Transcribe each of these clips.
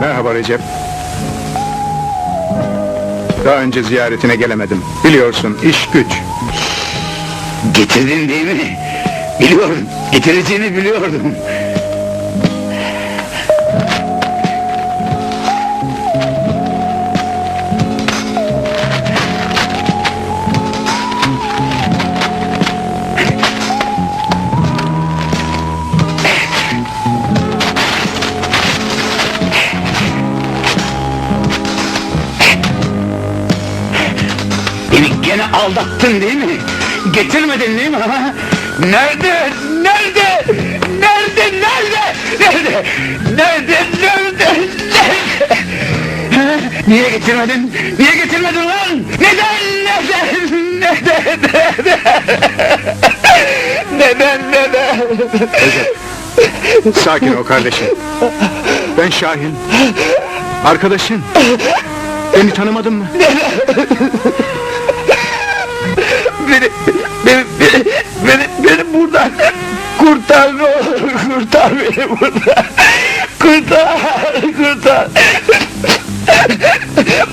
Merhaba Recep. Daha önce ziyaretine gelemedim. Biliyorsun iş güç. Getirdin değil mi? Biliyorum, getireceğini biliyordum. Aldattın değil mi? Getirmedin değil mi? Ha? Nerede? Nerede? Nerede? Nerede? Nerede? Nerede? Nerede? Nerede? Ha? Niye getirmedin? Niye getirmedin lan? Neden? Neden? Neden? Neden? Neden? Neden? Recep. Sakin ol kardeşim. Ben Şahin. Arkadaşın. Beni tanımadın mı? Beni, beni, beni, beni, beni buradan kurtar ne olur, kurtar beni buradan. Kurtar, kurtar.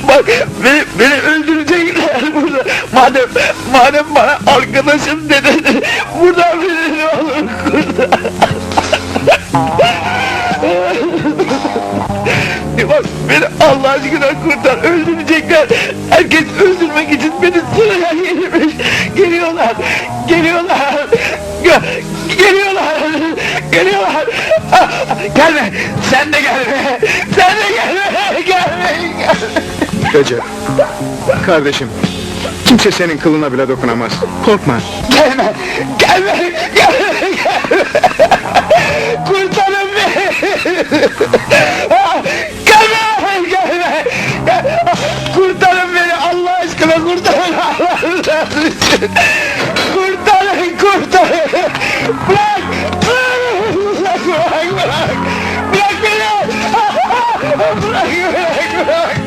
Bak, beni, beni öldürecekler burada. Madem, madem bana arkadaşım dedin, buradan beni ne olur kurtar. Bak beni Allah aşkına kurtar öldürecekler Herkes öldürmek için beni sıraya Geliyorlar. Geliyorlar. Geliyorlar. Geliyorlar. Ah, Gelme. Sen de gelme. Sen de gelme. Gelme, gelme. Recep. Kardeşim. Kimse senin kılına bile dokunamaz. Korkma. Gelme. Gelme. Gelme. Gelme Kurtarın beni. Ah, Gelme. Gelme. Kurtarın beni. Allah aşkına kurtarın. Rızası Ayúdame, ayúdame.